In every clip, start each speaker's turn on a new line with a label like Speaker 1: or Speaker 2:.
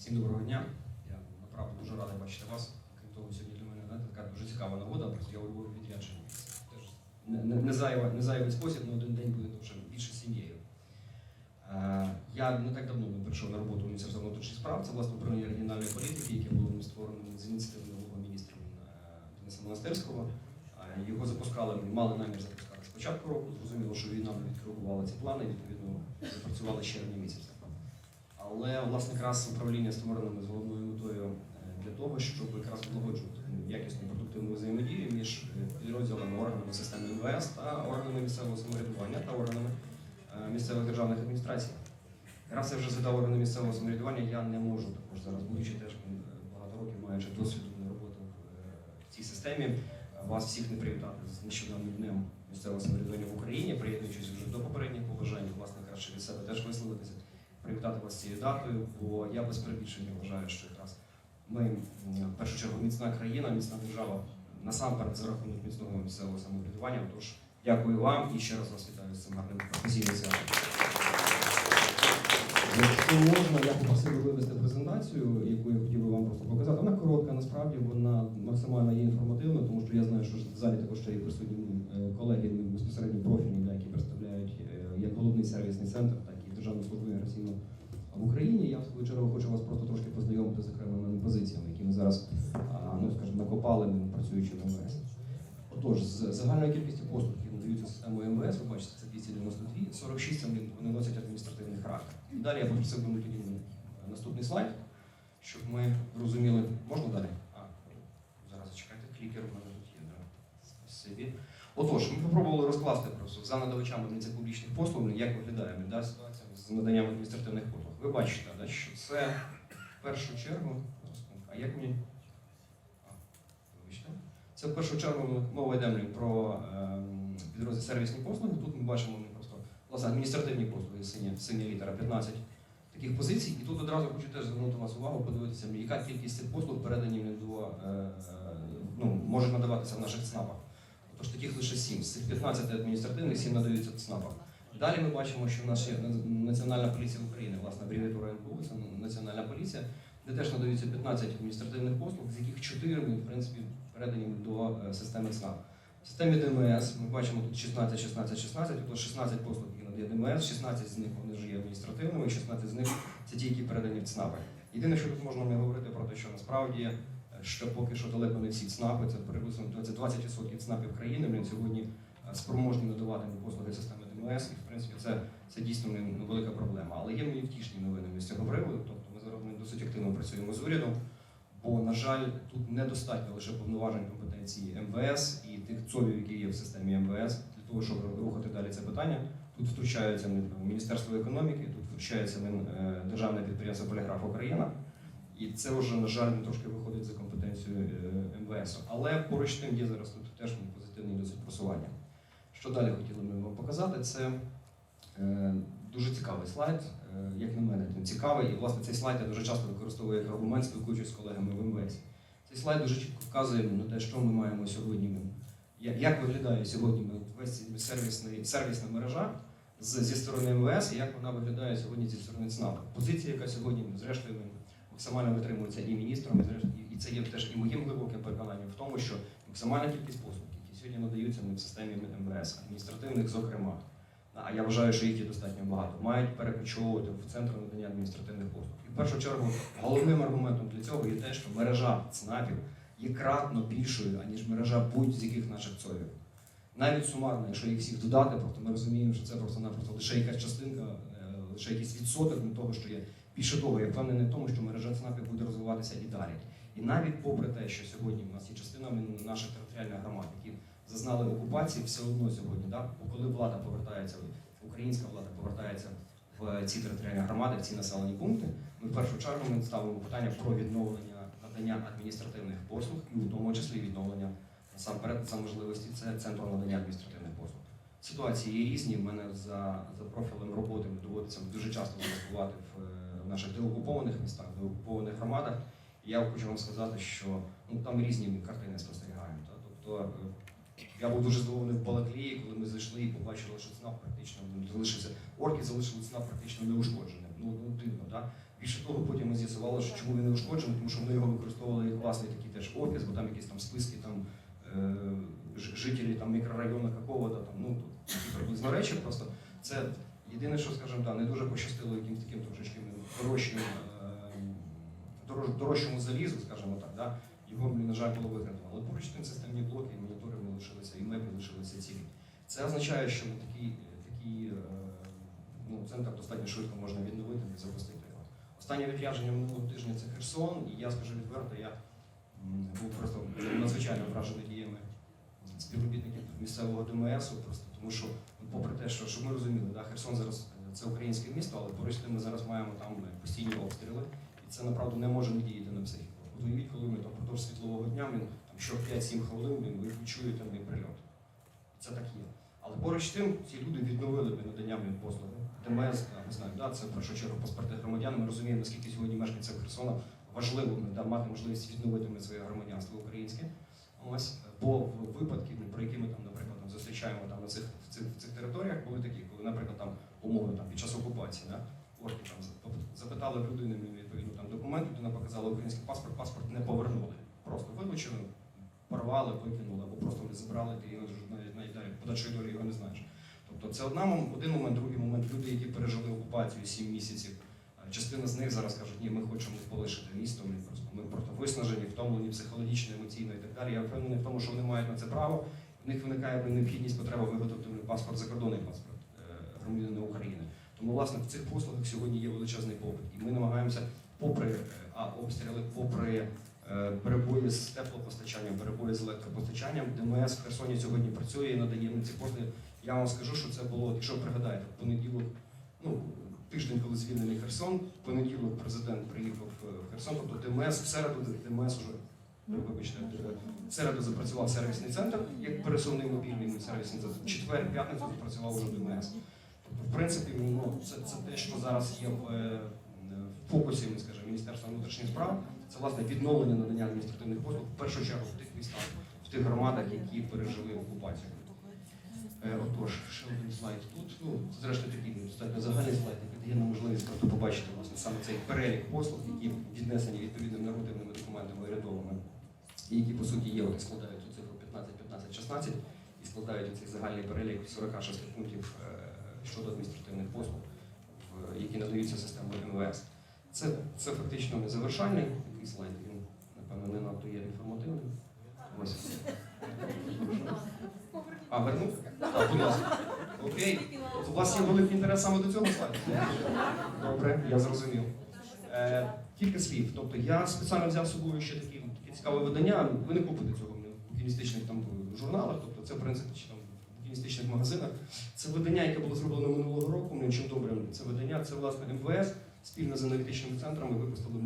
Speaker 1: Всім доброго дня. Я направду дуже радий бачити вас. Крім того, сьогодні для мене знаєте, така дуже цікава нагода, просто я у Львові відряджений. Теж не, не, не, зайва, не зайвий спосіб, але один день буде вже більше сім'єю. Е, Я не так давно прийшов на роботу в Міністерство внутрішніх справ. Це власне управління регіональної політики, яке було створено з ініціативи нового міністра е, Дениса Монастирського. Е, Його запускали, мали намір запускати з початку року. Зрозуміло, що війна не відкоригувала ці плани, відповідно, запрацювали з червня місяця. Але власне якраз управління створено з головною метою е, для того, щоб якраз налагоджувати якісну продуктивну взаємодію між е, підрозділами органами системи МВС та органами місцевого самоврядування та органами е, місцевих державних адміністрацій. Раз я вже згадав органи місцевого самоврядування, я не можу також зараз, будучи теж багато років маючи досвіду роботи в, цій системі, вас всіх не привітати з нещодавнім днем місцевого самоврядування в Україні, приєднуючись вже до попередніх побажань, власне кажучи, від себе теж висловитися привітати вас цією датою, бо я без перебільшення вважаю, що якраз ми в першу чергу міцна країна, міцна держава насамперед за рахунок міцного місцевого самоврядування. Тож дякую вам і ще раз вас вітаю з цим гарним професійним святом. Якщо можна, я попросив вивести презентацію, яку я хотів би вам просто показати. Вона коротка, насправді вона максимально є інформативна, тому що я знаю, що в залі також ще є присутні е, колеги безпосередньо профільні, які представляють е, як головний сервісний центр, так і Державну службу міграційну в Україні. Я в свою чергу хочу вас просто трошки познайомити з окремими позиціями, які ми зараз, ну скажімо, накопали, працюючи в МВС. Отож, з загальною кількістю послуг, які надаються системою МВС, ви бачите, це 292, 46 вони носять адміністративний характер. І далі я попросив би тоді наступний слайд, щоб ми розуміли. Можна далі? А, зараз зачекайте, клікер у мене тут є. Отож, ми спробували розкласти просто за надавачами публічних послуг, як виглядає да, наданням адміністративних послуг. Ви бачите, да, що це в першу чергу. А як мені. Це в першу чергу мова йде про ем, підрозділ сервісні послуги. Тут ми бачимо ми просто власне адміністративні послуги, синя, синя літера 15 таких позицій. І тут одразу хочу теж звернути вас увагу, подивитися, яка кількість цих послуг передані до е, е, ну, може надаватися в наших ЦНАПах. Тож таких лише 7. З цих 15 адміністративних 7 надаються в ЦНАПах. Далі ми бачимо, що в нас є Національна поліція України, власне, абревіатура НПУ, це Національна поліція, де теж надаються 15 адміністративних послуг, з яких 4 ми, в принципі, передані до е, системи ЦНАП. В системі ДМС ми бачимо тут 16, 16, 16, тобто 16 послуг, які надає ДМС, 16 з них вони ж є адміністративними, і 16 з них це ті, які передані в ЦНАПи. Єдине, що тут можна не говорити про те, що насправді е, що поки що далеко не всі ЦНАПи, це приблизно 20%, 20% ЦНАПів країни, блін, сьогодні е, спроможні надавати послуги системи ДМС, і в принципі це, це дійсно ну, велика проблема. Але є мені втішні новини з цього приводу. Тобто ми зараз ми досить активно працюємо з урядом, бо, на жаль, тут недостатньо лише повноважень компетенції МВС і тих ЦОВів, які є в системі МВС, для того, щоб рухати далі це питання. Тут втручається Міністерство економіки, тут втручається е, державне підприємство Поліграф Україна. І це вже, на жаль, трошки виходить за компетенцією е, МВС. Але поруч тим є зараз тут теж позитивні досить просування. Що далі хотіли ми вам показати? Це е, дуже цікавий слайд, е, як на мене, він цікавий. І власне цей слайд я дуже часто використовую як аргумент, спілкуючись з колегами в МВС. Цей слайд дуже чітко вказує на те, що ми маємо сьогодні. Як, виглядає сьогодні весь сервісний, сервісна мережа з, зі сторони МВС, і як вона виглядає сьогодні зі сторони ЦНАП. Позиція, яка сьогодні, зрештою, максимально витримується і міністром, і це є теж і моїм глибоким переконанням в тому, що максимальна кількість послуг, сьогодні надаються в системі МВС, адміністративних, зокрема, а я вважаю, що їх є достатньо багато, мають перекочовувати в центр надання адміністративних послуг. І в першу чергу головним аргументом для цього є те, що мережа ЦНАПів є кратно більшою, аніж мережа будь-з яких наших ЦОВів. Навіть сумарно, якщо їх всіх додати, просто ми розуміємо, що це просто-напросто лише якась частинка, е, лише якийсь відсоток від того, що є. Більше того, я впевнений в тому, що мережа ЦНАПів буде розвиватися і далі. І навіть попри те, що сьогодні в нас є частина наших територіальних громад, які зазнали окупації, все одно сьогодні, да? коли влада повертається, українська влада повертається в ці територіальні громади, в ці населені пункти, ми в першу чергу ми ставимо питання про відновлення надання адміністративних послуг, і в тому числі відновлення насамперед за можливості це центру надання адміністративних послуг. Ситуації є різні. В мене за, за профілем роботи доводиться дуже часто працювати в, в наших деокупованих містах, деокупованих громадах. Я хочу вам сказати, що ну, там різні картини спостерігаємо. Та? Тобто е, я був дуже здивований в Балаклії, коли ми зайшли і побачили, що ЦНАП практично залишився. Орки залишили ЦНАП практично неушкодженим. Ну, ну дивно, так? Більше того, потім ми з'ясували, що чому він не ушкоджений, тому що вони його використовували як власний такий теж офіс, бо там якісь там списки там е, жителі там мікрорайону какого-то там, ну такі приблизно речі. Просто це єдине, що скажімо, так, не дуже пощастило якимось таким трошечки дорожчим, е, дорожчому залізу, скажімо так. Да? Його, на жаль, було викрадено. Але поруч тим системні блоки, і монітори ми лишилися, і меблі лишилися цілі. Це означає, що такий, такий е, ну, центр достатньо швидко можна відновити і запустити його. Останнє відрядження минулого тижня це Херсон, і я скажу відверто, я був просто надзвичайно вражений діями співробітників місцевого ДМС, просто тому що, ну, попри те, що щоб ми розуміли, да, Херсон зараз е, це українське місто, але поруч ми зараз маємо там е, постійні обстріли, і це направду не може не діяти на психіку. Уявіть, коли ми там впродовж світлового дня, він що 5-7 хвилин ви відчуєте мій прильот. Це так є. Але поруч з тим ці люди відновили би надання послуги. ДМС, не знаю, да, це в першу чергу паспорти громадян. Ми розуміємо, наскільки сьогодні мешканцям Херсона важливо да, мати можливість відновити своє громадянство українське. Ось, бо випадки, про які ми там, наприклад, там, зустрічаємо там, на цих, в цих, в цих територіях, були такі, коли, наприклад, там умовно там, під час окупації, да, орки там за- запитали в людини ну, відповідно там документ, людина показала український паспорт, паспорт не повернули. Просто вилучили, порвали, викинули, або просто вони забрали, ти його навіть, далі подальшої долі його не знаєш. Тобто це одна, один момент, другий момент. Люди, які пережили окупацію 7 місяців, е, частина з них зараз кажуть, ні, ми хочемо полишити місто, ми просто ми просто виснажені, втомлені психологічно, емоційно і так далі. Я впевнений в тому, що вони мають на це право. В них виникає необхідність потреба виготовити паспорт закордонний паспорт е, громадянина України. Тому, власне, в цих послугах сьогодні є величезний попит. І ми намагаємося, попри е, обстріли, попри перебої з теплопостачанням, перебої з електропостачанням, ДМС в Херсоні сьогодні працює і надає на ці послуги. Я вам скажу, що це було, якщо ви пригадаєте, в понеділок, ну, тиждень, коли звільнений Херсон, в понеділок президент приїхав е, в Херсон, тобто ДМС, в середу ДМС уже, вибачте, е, в середу запрацював сервісний центр, як пересувний мобільний сервісний центр. Четвер, п'ятницю запрацював уже ДМС. Тобто, в принципі, ну, це, це те, що зараз є в, е, в фокусі, ми Міністерства внутрішніх справ. Це власне відновлення надання адміністративних послуг в першу чергу в тих містах, в тих громадах, які пережили окупацію. Е, Отож, ще один слайд тут. Ну, це, зрештою такий ну, достатньо загальний слайд, який дає нам можливість просто побачити власне саме цей перелік послуг, які віднесені відповідними нормативними документами урядовими, і які по суті є, от, складають цю цифру 15, 15, 16 і складають цей загальний перелік 46 пунктів е, щодо адміністративних послуг, які надаються системою МВС. Це, це фактично не завершальний такий слайд, він, напевно, не надто є інформативним. Ось. А, вернув? Окей. У вас є великий інтерес саме до цього слайду? Добре, я зрозумів. Е, кілька слів. Тобто я спеціально взяв з собою ще такі, таке цікаве видання. Ви не купите цього в букіністичних там журналах, тобто це в принципі чи там в букіністичних магазинах. Це видання, яке було зроблено минулого року. Мені чим добре це видання. Це власне МВС спільно з аналітичними центрами випустили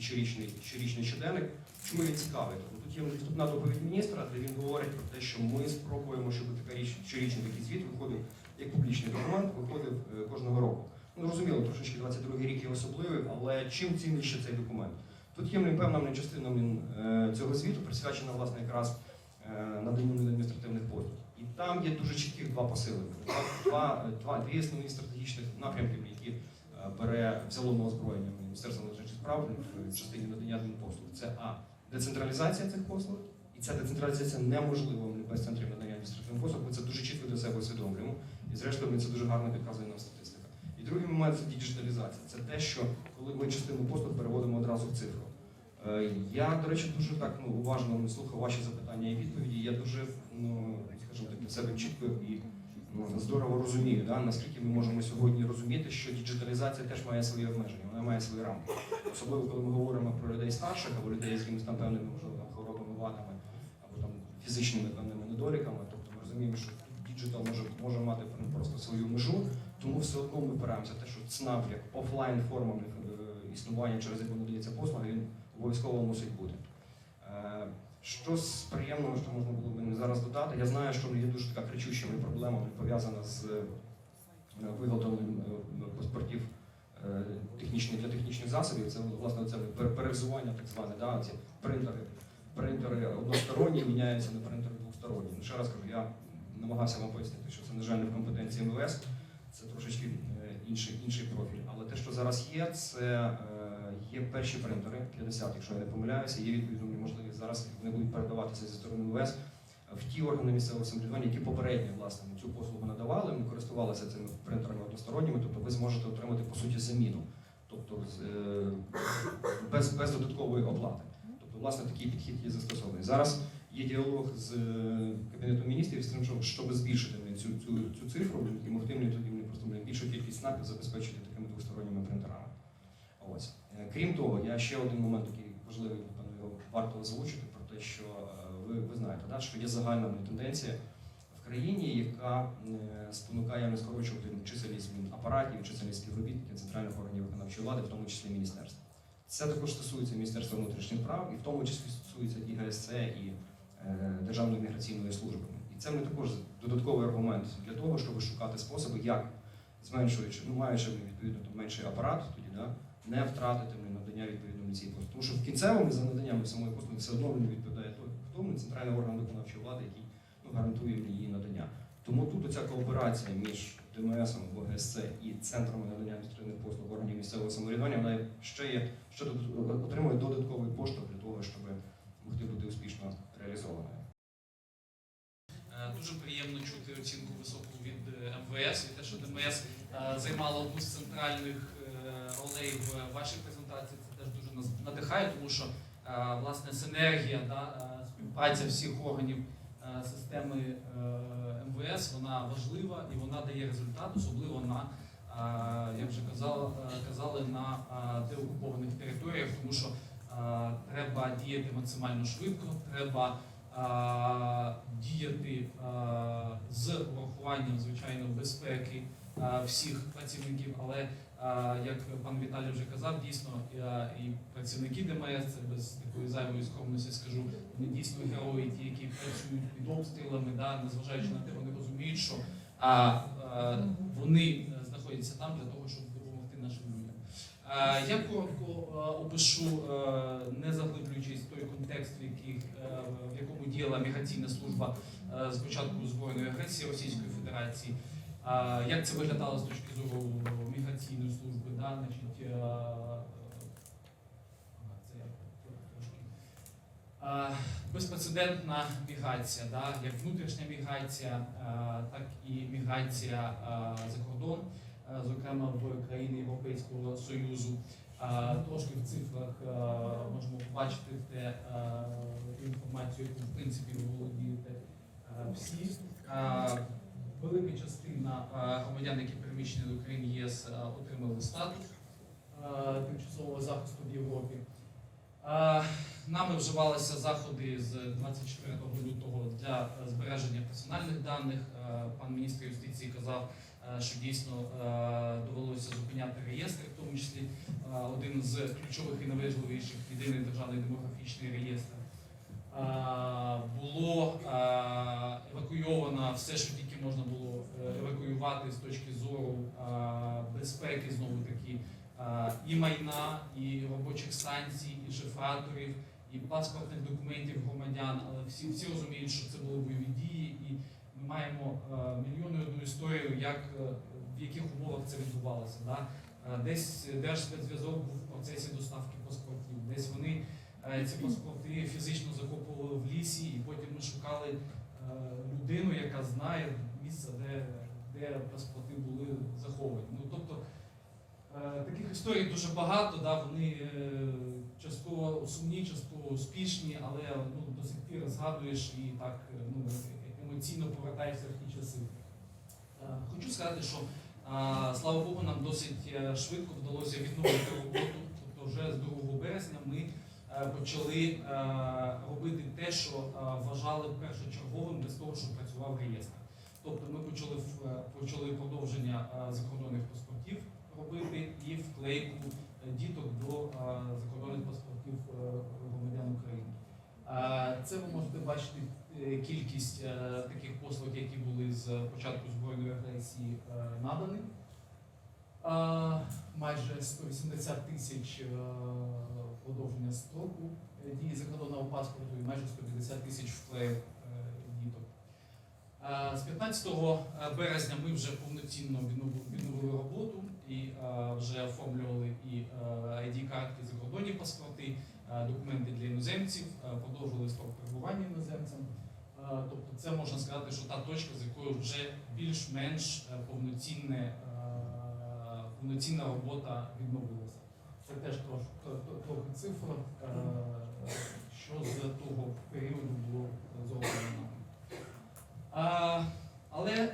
Speaker 1: щорічний, щорічний щоденник. Чому він цікавий? Тобто тут є вступна доповідь міністра, де він говорить про те, що ми спробуємо, щоб така річ, щорічний такий звіт виходив як публічний документ, виходив е, кожного року. Ну, зрозуміло, трошечки 22 й рік є особливий, але чим цінний ще цей документ? Тут є певна частина е, цього звіту присвячена власне якраз е, наданню адміністративних послуг. І там є дуже чітких два посили. Два, два, дві основні стратегічних напрямків, які бере взяло на озброєння Міністерство внутрішніх в частині надання адмінпослуг. Це А. Децентралізація цих послуг. І ця децентралізація неможлива без центрів надання адміністративних послуг. Ми це дуже чітко для себе усвідомлюємо. І зрештою, ми це дуже гарно підказує нам статистика. І другий момент це діджиталізація. Це те, що коли ми частину послуг переводимо одразу в цифру. Е, Я, до речі, дуже так ну, уважно слухав ваші запитання і відповіді. Я дуже, ну, скажімо так, для себе чітко і здорово розумію, да, наскільки ми можемо сьогодні розуміти, що діджиталізація теж має свої обмеження, вона має свої рамки. Особливо, коли ми говоримо про людей старших або людей з якимись там певними можливо, там, хворобами, вадами або там фізичними певними недоліками. Тобто ми розуміємо, що діджитал може, може мати просто свою межу, тому все одно ми опираємося те, що ЦНАП як офлайн форма е, існування, через яку надається послуга, він обов'язково мусить бути. Що з приємного, що можна було б зараз додати, я знаю, що є дуже така кричущими проблемами пов'язана з е, виготовленням е, паспортів е, технічних для технічних засобів. Це власне це пер- перевзування, так зване, да, ці принтери. Принтери односторонні міняються на принтери двосторонні. Ще раз кажу, я намагався вам пояснити, що це, на жаль, не в компетенції МВС, це трошечки інший, інший профіль. Але те, що зараз є, це є перші принтери 50, якщо я не помиляюся, є відповідно можливість зараз вони будуть передаватися зі сторони МВС в ті органи місцевого самоврядування, які попередньо власне цю послугу надавали. Ми користувалися цими принтерами односторонніми, тобто ви зможете отримати по суті заміну, тобто е, без, без додаткової оплати. Тобто, власне, такий підхід є застосований. Зараз є діалог з е, Кабінетом міністрів з тим, щоб, збільшити цю, цю, цю цифру і могти мені тоді просто більшу кількість снапів забезпечити такими двосторонніми принтерами. Ось. Е, Крім того, я ще один момент такий важливий, напевно, його варто озвучити про те, що е, ви, ви знаєте, да, що є загальна тенденція в країні, яка е, спонукає не скорочувати чисельність апаратів, чисельність співробітників центральних органів виконавчої влади, в тому числі міністерств. Це також стосується Міністерства внутрішніх справ, і в тому числі стосується і ГСЦ, і Державної міграційної служби. І це мені також додатковий аргумент для того, щоб шукати способи, як зменшуючи, ну маючи відповідно менший апарат, тоді да, не втратити блін, надання відповідно цієї послуги. Тому що в кінцевому за наданням самої послуги все одно не відповідає той, тому центральний орган виконавчої влади, який ну, гарантує її надання. Тому тут оця кооперація між ДМС, ОГСЦ і центрами надання адміністративних послуг органів місцевого самоврядування, вона ще є, ще отримує додатковий поштовх для того, щоб могти бути успішно реалізованою.
Speaker 2: Е, Дуже приємно чути оцінку високу від е, МВС і те, що ДМС е, займало одну з центральних ролей в вашій презентації. Це теж дуже нас надихає, тому що е, власне синергія да, е, співпраця всіх органів е, системи е, МВС вона важлива і вона дає результат, особливо на е, як вже казала, е, казали на е, деокупованих територіях, тому що е, треба діяти максимально швидко, треба діяти з урахуванням звичайно безпеки всіх працівників. Але як пан Віталій вже казав, дійсно і працівники ДМС, це без такої зайвої скромності скажу, вони дійсно герої, ті, які працюють під обстрілами, да, незважаючи на те, вони розуміють, що а, вони знаходяться там для того, щоб допомогти нашим людям. Я коротко опишу, не заглиблюючись той контекст, в, яких, в якому діяла міграційна служба з початку збройної агресії Російської Федерації. Як це виглядало з точки зору міграційної служби? Да? Значить, е, Безпрецедентна міграція, да? як внутрішня міграція, е, так і міграція е, за кордон зокрема в країни Європейського Союзу. Трошки в цифрах можемо побачити те інформацію, яку в принципі володієте всі. Велика частина е, громадян, які переміщені до країн ЄС, е, отримали статус е, тимчасового захисту в Європі. Нами вживалися заходи з 24 лютого для збереження персональних даних. Пан міністр юстиції казав, що дійсно довелося зупиняти реєстри, в тому числі один з ключових і найважливіших єдиний державний демографічний реєстр. Е, Було е, евакуйовано все, що тільки можна було е, евакуювати з точки зору е, безпеки, знову таки, е, і майна, і робочих станцій, і шифраторів, і паспортних документів громадян. Але всі, всі розуміють, що це були бойові дії, і ми маємо е, мільйонну одну історію, як, е, в яких умовах це відбувалося. Да? Е, Десь Держспецзв'язок був в процесі доставки паспортів, десь вони е, ці паспорти фізично закопували в лісі, і потім ми шукали е, людину, яка знає місце, де, де паспорти були заховані. Ну, тобто, Е, Таких історій дуже багато, да, вони е, частково сумні, частково успішні, але ну, до сих пір згадуєш і так е, ну, емоційно повертаєшся в ті часи. Е, Хочу сказати, що слава Богу, нам досить е, швидко вдалося відновити роботу. Тобто вже з 2 березня ми е, почали е, робити те, що е, вважали першочерговим без того, щоб працював реєстр. Тобто ми почали, е, почали продовження е, закордонних паспортів робити і вклейку е, діток до е, закордонних паспортів е, громадян України. Е, Це ви можете бачити е, кількість е, таких послуг, які були з початку збройної агресії е, надані. Е, Майже 180 тисяч е, продовження строку е, дії закордонного паспорту і майже 150 тисяч вклеїв е, діток. Е, З 15 березня ми вже повноцінно відновили роботу, і вже оформлювали і ID-картки, закордонні паспорти, документи для іноземців, продовжили строк перебування іноземцям. Тобто це можна сказати, що та точка, з якою вже більш-менш повноцінна робота відновилася. Це теж трохи цифр, е, що з того періоду було зроблено Але е,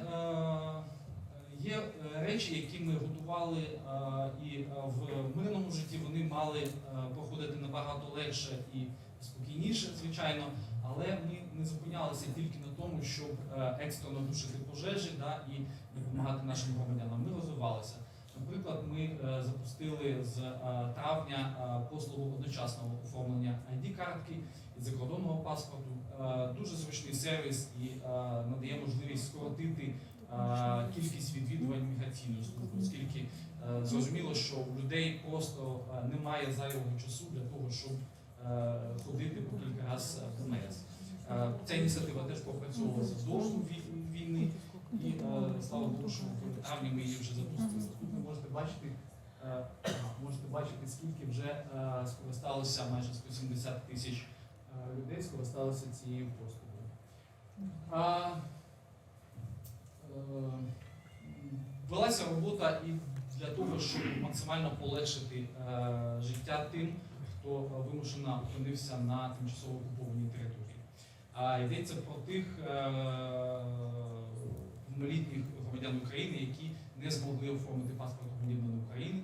Speaker 2: є речі, які ми готували е, і в мирному житті вони мали проходити набагато легше і спокійніше, звичайно. Але ми не зупинялися тільки на тому, щоб екстрено тушити пожежі да, і допомагати нашим громадянам. Ми розвивалися. Наприклад, ми е, запустили з е, травня е, послугу одночасного оформлення ID-картки і закордонного паспорту. Дуже зручний сервіс і надає можливість скоротити кількість відвідувань міграційної служби, оскільки зрозуміло, що у людей просто немає зайвого часу для того, щоб ходити по кілька разів в МС. Ця ініціатива теж попрацьовувалася до війни, і е, слава Богу, що в травні ми її вже запустили. Тут ви можете бачити, е, можете бачити, скільки вже е, скористалося майже 170 тисяч е, людей, скористалися цією послугою. А, е, Велася робота і для того, щоб максимально полегшити е, життя тим, хто вимушено опинився на тимчасово окупованій території. А йдеться про тих е, повнолітніх громадян України, які не змогли оформити паспорт громадянина України.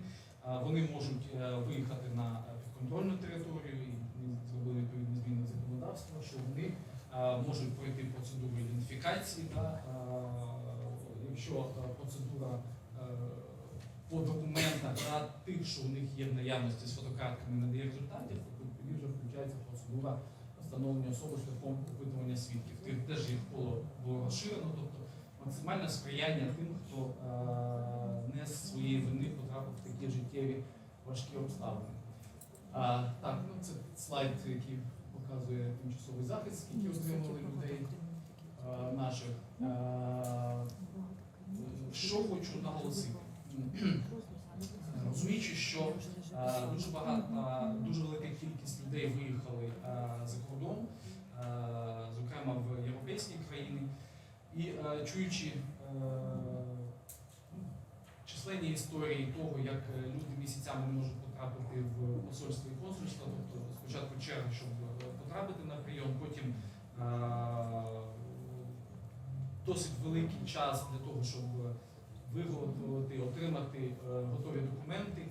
Speaker 2: Вони можуть е, виїхати на підконтрольну територію, і зробили відповідні зміни в законодавство, що вони можуть пройти процедуру ідентифікації. Да, якщо процедура е, по документах на тих, що у них є в наявності з фотокартками, не дає результатів, то тоді вже включається процедура встановлення особи шляхом опитування свідків. Тих теж їх було розширено, тобто максимальне сприяння тим, хто е, не з своєї вини потрапив в такі життєві важкі обставини. А, так, ну це слайд, який показує тимчасовий захист, скільки отримали людей е, наших. Е, що хочу наголосити? Розуміючи, що е, дуже багато, дуже велика кількість людей виїхали е, за кордон, е, зокрема в європейські країни, і е, чуючи е, численні історії того, як е, люди місяцями можуть потрапити в посольство і консульство, тобто спочатку черга, щоб потрапити на прийом, потім досить великий час для того, щоб виготовити, отримати готові документи.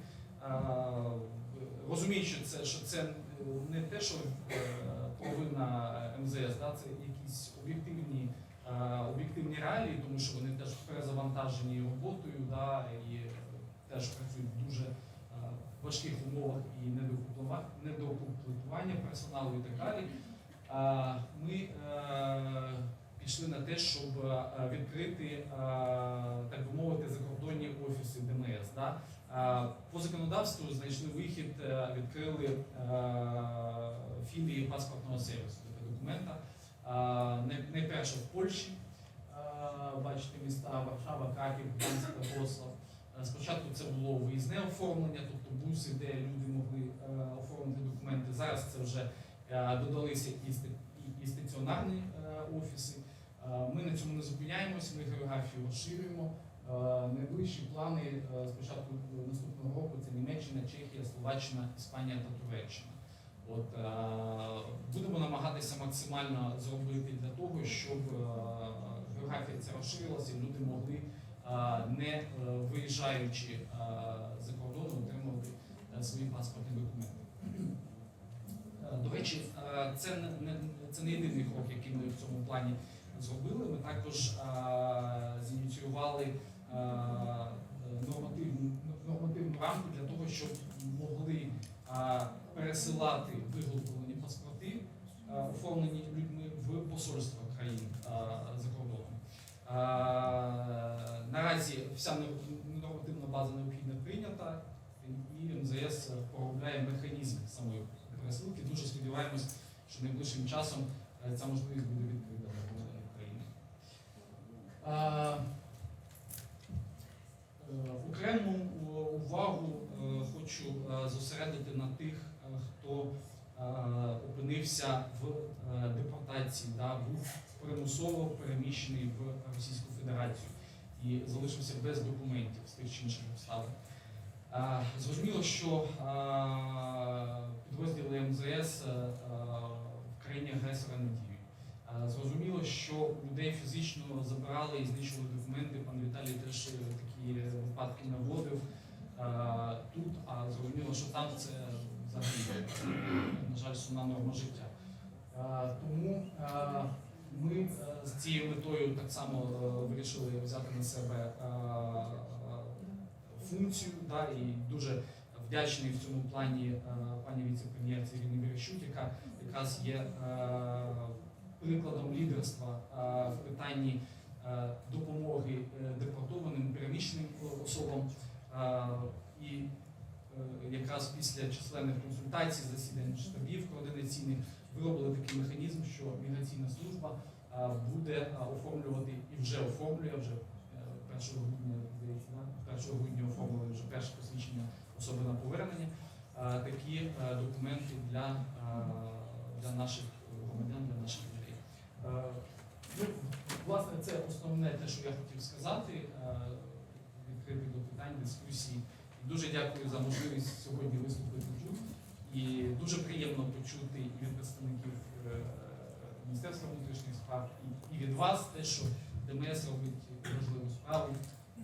Speaker 2: Розуміючи це, що це не те, що провина МЗС, да, це якісь об'єктивні, об'єктивні реалії, тому що вони теж перезавантажені роботою, да, і е, теж працюють в дуже е, важких умовах і недокуплування персоналу і так далі. Ми е, пішли на те, щоб е, відкрити, е, так би мовити, закордонні офіси ДМС. Да? Е, По законодавству знайшли вихід, е, відкрили е, філії паспортного сервісу для документа. Е, най- Найперше в Польщі, бачите, міста Варшава, Краків, Гданськ та Е, Спочатку це було виїзне оформлення, тобто буси, де люди могли оформити документи. Зараз це вже додалися і стаціонарні офіси. Ми на цьому не зупиняємося, ми географію розширюємо. Найближчі плани е, з початку наступного року це Німеччина, Чехія, Словаччина, Іспанія та Туреччина. От, е, будемо намагатися максимально зробити для того, щоб е, географія ця розширилася і люди могли, е, не виїжджаючи за кордон, отримувати свої паспортні документи. До речі, це не, це не єдиний крок, який ми в цьому плані зробили. Ми також зініціювали нормативну, нормативну рамку для того, щоб могли пересилати виготовлені паспорти, е, оформлені людьми в посольства країн е, за кордоном. Е, Наразі вся нор- нормативна база необхідна прийнята, і МЗС проробляє механізм самої пересилки. Дуже сподіваємось, що найближчим часом ця можливість буде для України. Е, е, Окрему увагу е, хочу е, зосередити на тих, е, хто е, опинився в е, депортації, да, був примусово переміщений в Російську Федерацію і залишився без документів з тих чи інших обставин. Е, Зрозуміло, що е, підрозділи МЗС в країні агресора не діють. Зрозуміло, що людей фізично забирали і знищували документи. Пан Віталій теж такі випадки наводив тут, а зрозуміло, що там це взагалі, на жаль, сумна норма життя. Тому ми е, з цією метою так само е, вирішили взяти на себе е, функцію, да, і дуже вдячний в цьому плані пані віце-прем'єрці Ірини Верещук, яка якраз є прикладом лідерства в питанні допомоги депортованим переміщеним особам. І якраз після численних консультацій, засідань штабів координаційних виробили такий механізм, що міграційна служба е, буде е, оформлювати і вже оформлює вже е, 1 грудня, здається, 1 грудня оформили вже перше посвідчення особи на повернення. е, Такі е, документи для, е, для наших громадян, для наших людей. Е, Ну, власне, це основне те, що я хотів сказати. Е, Відкритий до питань, дискусії. Дуже дякую за можливість сьогодні виступити тут. І дуже приємно почути і від представників е, Міністерства внутрішніх справ, і від вас те, що ДМС робить важливу справу